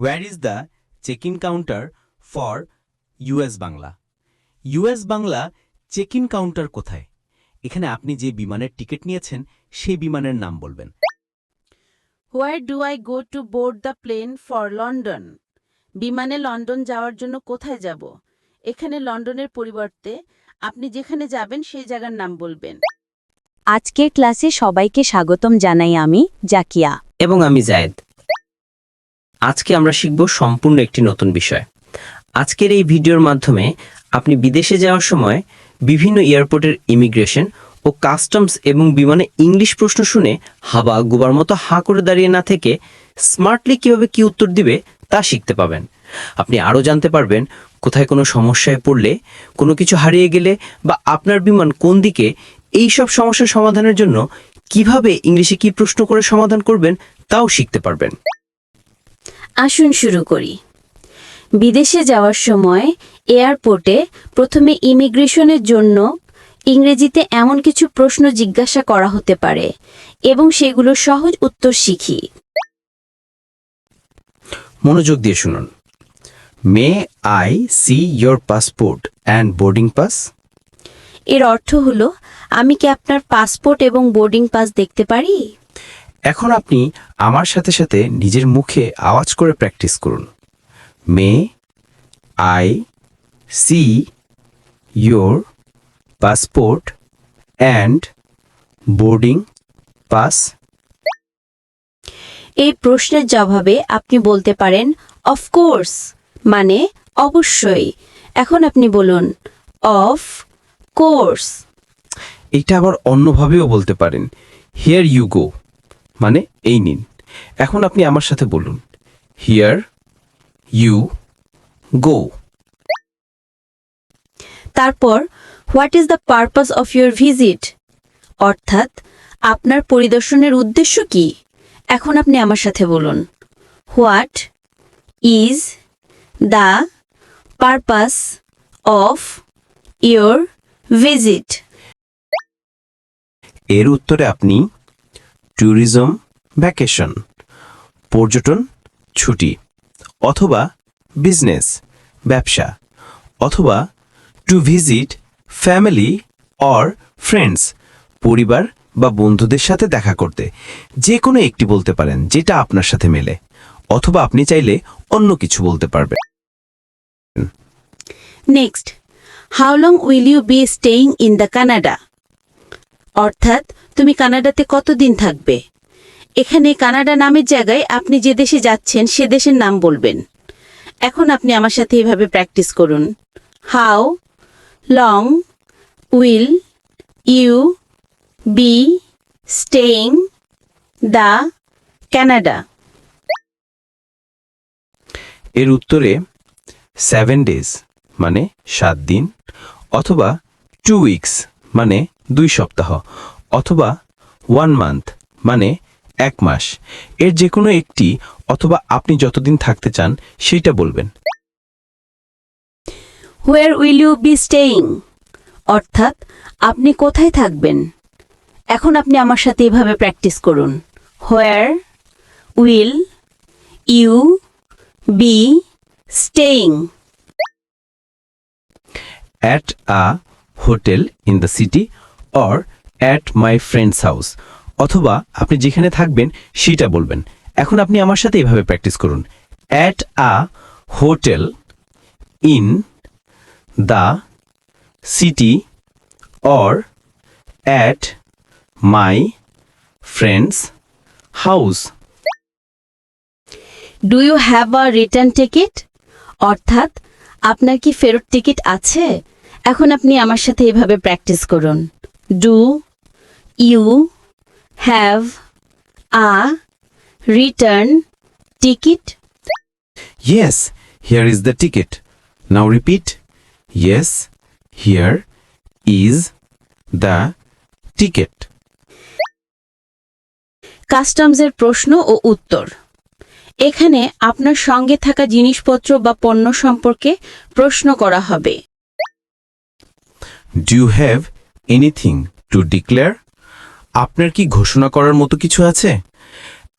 Where is the check in counter for US Bangla US Bangla check in counter কোথায়? এখানে আপনি যে বিমানের টিকিট নিয়েছেন সেই বিমানের নাম বলবেন। Where do I go to board the plane for London বিমানে লন্ডন যাওয়ার জন্য কোথায় যাব? এখানে লন্ডনের পরিবর্তে আপনি যেখানে যাবেন সেই জায়গার নাম বলবেন। আজকের ক্লাসে সবাইকে স্বাগতম জানাই আমি জাকিয়া। এবং আমি জায়েদ। আজকে আমরা শিখব সম্পূর্ণ একটি নতুন বিষয়। আজকের এই ভিডিওর মাধ্যমে আপনি বিদেশে যাওয়ার সময় বিভিন্ন এয়ারপোর্টের ইমিগ্রেশন ও কাস্টমস এবং বিমানে ইংলিশ প্রশ্ন শুনে হাবা গুবার মতো হাঁ করে দাঁড়িয়ে না থেকে স্মার্টলি কীভাবে কি উত্তর দিবে তা শিখতে পাবেন। আপনি আরও জানতে পারবেন কোথায় কোনো সমস্যায় পড়লে, কোনো কিছু হারিয়ে গেলে বা আপনার বিমান কোন দিকে এই সব সমস্যার সমাধানের জন্য কীভাবে ইংলিশে কি প্রশ্ন করে সমাধান করবেন তাও শিখতে পারবেন। আসুন শুরু করি। বিদেশে যাওয়ার সময় এয়ারপোর্টে প্রথমে ইমিগ্রেশনের জন্য ইংরেজিতে এমন কিছু প্রশ্ন জিজ্ঞাসা করা হতে পারে এবং সেগুলোর সহজ উত্তর শিখি। মনোযোগ দিয়ে শুনুন। May I see your passport and boarding pass এর অর্থ হলো আমি কি আপনার পাসপোর্ট এবং বোর্ডিং পাস দেখতে পারি? এখন আপনি আমার সাথে সাথে নিজের মুখে আওয়াজ করে প্র্যাকটিস করুন। May I see your passport and boarding pass. এই প্রশ্নের জবাবে আপনি বলতে পারেন অফকোর্স মানে অবশ্যই। এখন আপনি বলুন অফ কোর্স এটা আবার অন্যভাবেও বলতে পারেন হিয়ার ইউ গো মানে এই নিন। এখন আপনি আমার সাথে বলুন। হিয়ার ইউ গো তারপর what is the purpose of your visit অর্থাৎ আপনার পরিদর্শনের উদ্দেশ্য কি? এখন আপনি আমার সাথে বলুন। What is the purpose of your visit এর উত্তরে আপনি ট্যুরিজম ভ্যাকেশন, পর্যটন ছুটি, অথবা বিজনেস, ব্যবসা, অথবা to visit family or friends, পরিবার বা বন্ধুদের সাথে দেখা করতে। যে কোনো একটি বলতে পারেন, যেটা আপনার সাথে মেলে, অথবা আপনি চাইলে অন্য কিছু বলতে পারবেন। Next how long will you be staying in the Canada অর্থাৎ তুমি কানাডাতে কতদিন থাকবে? এখানে কানাডা নামের জায়গায় আপনি যে দেশে যাচ্ছেন, সে দেশের নাম বলবেন। এখন আপনি আমার সাথে এভাবে প্র্যাকটিস করুন। How long will you be staying the Canada? এর উত্তরে সেভেন ডেজ মানে সাত দিন অথবা টু উইকস মানে দুই সপ্তাহ অথবা ওয়ান মান্থ মানে এক মাস। এর যে কোনো একটি অথবা আপনি যতদিন থাকতে চান সেইটা বলবেন। Where will you be staying অর্থাৎ আপনি কোথায় থাকবেন? এখন আপনি আমার সাথে এভাবে প্র্যাকটিস করুন। Where will you be staying at a hotel in the city or at my friends house অথবা আপনি যেখানে থাকবেন, সেটা বলবেন। এখন আপনি আমার সাথে এভাবে প্র্যাকটিস করুন। At a hotel in the city or at my friends house do you have a return ticket অর্থাৎ, আপনার কি ফেরত টিকিট আছে? এখন আপনি আমার সাথে এভাবে প্র্যাকটিস করুন। Do you have a return ticket Yes, here is the ticket. Now repeat. Yes, here is the ticket. কাস্টমসের প্রশ্ন ও উত্তর এখানে আপনার সঙ্গে থাকা জিনিসপত্র বা পণ্য সম্পর্কে প্রশ্ন করা হবে Do you have to declare? আপনার কি ঘোষণা করার মতো কিছু আছে?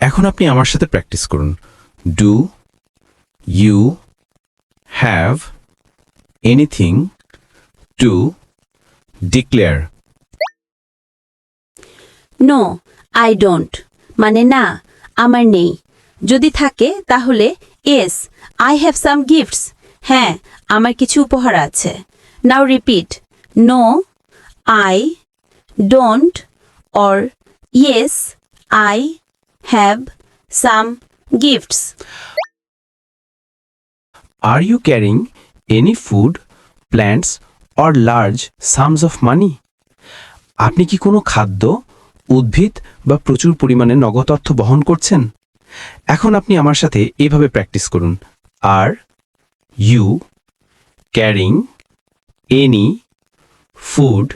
এখন আপনি আমার সাথে প্র্যাকটিস করুন। Do you have anything to declare no I don't মানে না, আমার নেই। যদি থাকে, তাহলে yes I have some gifts হ্যাঁ আমার কিছু উপহার আছে। Now repeat no I don't or yes I have some gifts Are you carrying any food, plants or large sums of money? আপনি কি কোনো খাদ্য উদ্ভিদ বা প্রচুর পরিমাণে নগদ অর্থ বহন করছেন? এখন আপনি আমার সাথে এভাবে প্র্যাকটিস করুন। Are you carrying any food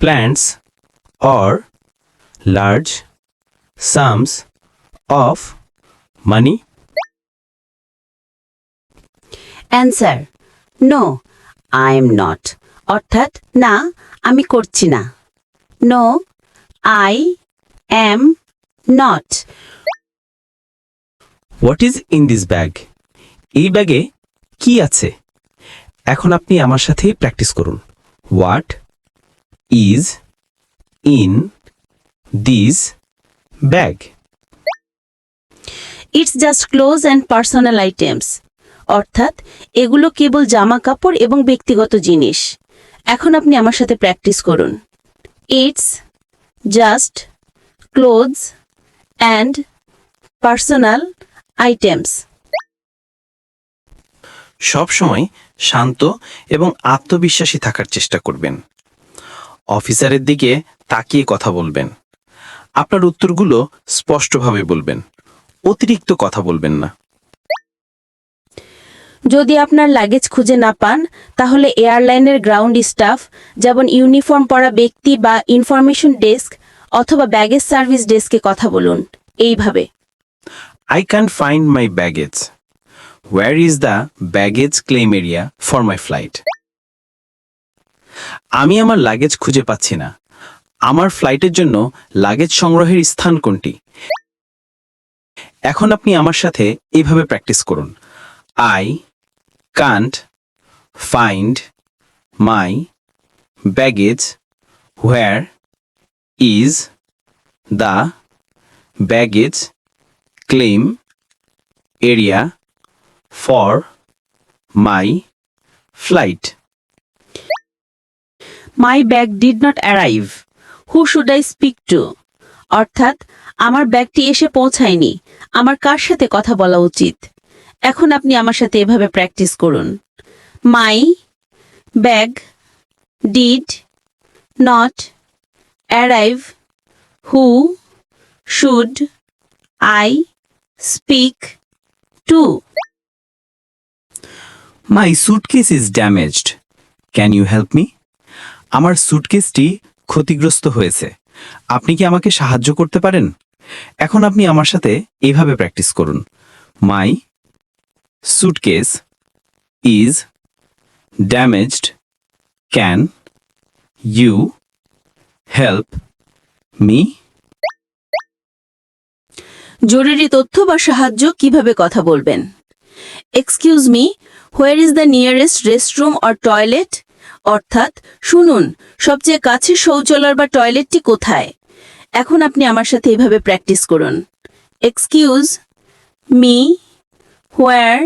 plants or large sums of money answer no I am not অর্থাৎ না আমি করছি না। No I am not what is in this bag এই ব্যাগে কি আছে? এখন আপনি আমার সাথে প্র্যাকটিস করুন। What is in this bag it's just clothes and personal items অর্থাৎ এগুলো কেবল জামা কাপড় এবং ব্যক্তিগত জিনিস। এখন আপনি আমার সাথে প্র্যাকটিস করুন। It's just clothes and personal items সব সময় শান্ত এবং আত্মবিশ্বাসী থাকার চেষ্টা করবেন। অফিসারের দিকে তাকিয়ে কথা বলবেন। আপনার উত্তরগুলো স্পষ্টভাবে বলবেন। অতিরিক্ত কথা বলবেন না। যদি আপনার লাগেজ খুঁজে না পান তাহলে এয়ারলাইনের গ্রাউন্ড স্টাফ যেমন ইউনিফর্ম পরা ব্যক্তি বা ইনফরমেশন ডেস্ক অথবা ব্যাগেজ সার্ভিস ডেস্কে কথা বলুন। এইভাবে। I can't find my baggage Where is the baggage claim area for my flight? আমি আমার লাগেজ খুঁজে পাচ্ছি না। আমার ফ্লাইটের জন্য লাগেজ সংগ্রহের স্থান কোনটি? এখন আপনি আমার সাথে এইভাবে প্র্যাকটিস করুন। I can't find my baggage where is the baggage claim area for my flight. My bag did not arrive who should I speak to অর্থাৎ, আমার ব্যাগটি এসে পৌঁছায়নি। আমার কার সাথে কথা বলা উচিত? এখন আপনি আমার সাথে এভাবে প্র্যাকটিস করুন। My bag did not arrive who should I speak to My suitcase is damaged. Can you help me? আমার সুটকেসটি ক্ষতিগ্রস্ত হয়েছে। আপনি কি আমাকে সাহায্য করতে পারেন? এখন আপনি আমার সাথে এইভাবে প্র্যাকটিস করুন। My suitcase is damaged can you help me জরুরি তথ্য বা সাহায্য কীভাবে কথা বলবেন? Excuse me where is the nearest restroom or toilet অর্থাৎ, শুনুন, সবচেয়ে কাছের শৌচালয় বা টয়লেটটি কোথায়? এখন আপনি আমার সাথে এভাবে প্র্যাকটিস করুন। Excuse me where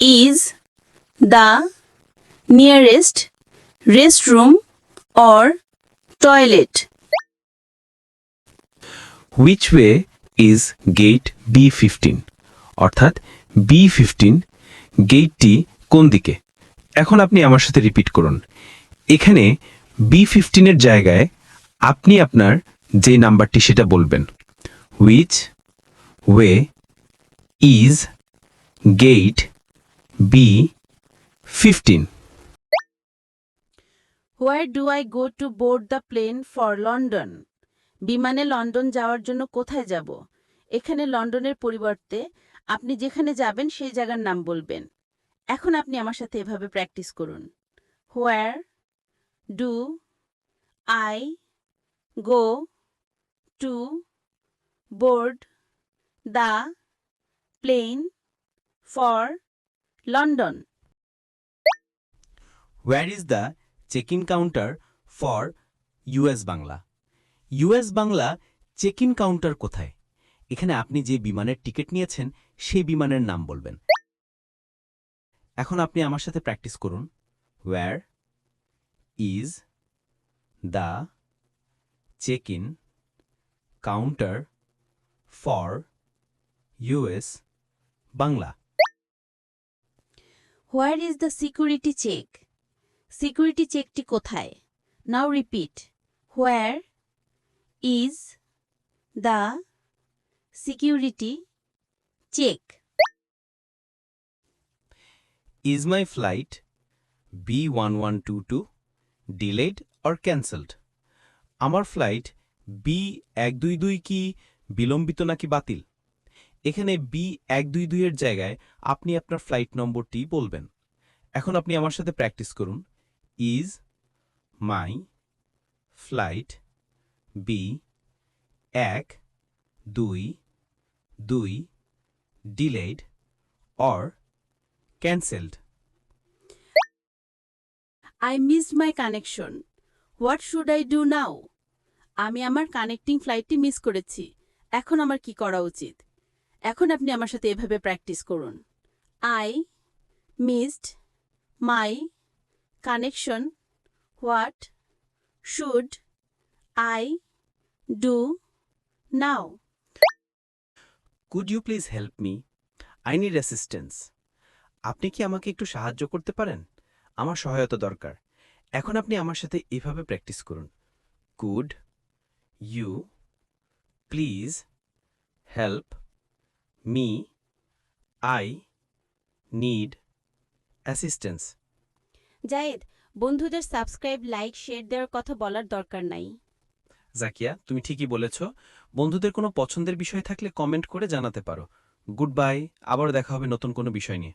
is the nearest restroom or toilet which way is gate B fifteen অর্থাৎ বি ফিফটিন গেটটি কোন দিকে? এখন আপনি আমার সাথে রিপিট করুন। এখানে বি ফিফটিনের জায়গায় আপনি আপনার যে নাম্বারটি সেটা বলবেন। Which way is gate B fifteen where do I go to board the plane for London বিমানে লন্ডন যাওয়ার জন্য কোথায় যাব? এখানে লন্ডনের পরিবর্তে আপনি যেখানে যাবেন সেই জায়গার নাম বলবেন। এখন আপনি আমার সাথে এভাবে প্র্যাকটিস করুন। Where do I go to board the plane for London where is the check in counter for US Bangla US Bangla check in counter কোথায়? এখানে আপনি যে বিমানের টিকিট নিয়েছেন, সেই বিমানের নাম বলবেন। এখন আপনি আমার সাথে প্র্যাকটিস করুন। Where is the check in counter for US Bangla where is the security check security চেকটি কোথায়? Now repeat where is the security check Is my flight B1122 delayed or cancelled? আমার ফ্লাইট বি এক দুই দুই কি বিলম্বিত নাকি বাতিল? এখানে বি এক দুই দুইয়ের জায়গায় আপনি আপনার ফ্লাইট নম্বরটি বলবেন। এখন আপনি আমার সাথে প্র্যাকটিস করুন। ইজ মাই ফ্লাইট বি এক দুই দুই delayed or cancelled I missed my connection what should I do now আমি আমার কানেক্টিং ফ্লাইটটি মিস করেছি। এখন আমার কি করা উচিত? এখন আপনি আমার সাথে এভাবে প্র্যাকটিস করুন। I missed my connection what should I do now could you please help me I need assistance আপনি কি আমাকে একটু সাহায্য করতে পারেন? আমার সহায়তা দরকার। এখন আপনি আমার সাথে এভাবে প্র্যাকটিস করুন। Could you. Please. Help. Me. I. Need assistance. জায়েদ বন্ধুদের সাবস্ক্রাইব লাইক শেয়ার দেওয়ার কথা বলার দরকার নাই। জাকিয়া তুমি ঠিকই বলেছ। বন্ধুদের কোনো পছন্দের বিষয় থাকলে কমেন্ট করে জানাতে পারো। Goodbye. আবার দেখা হবে নতুন কোনো বিষয় নিয়ে।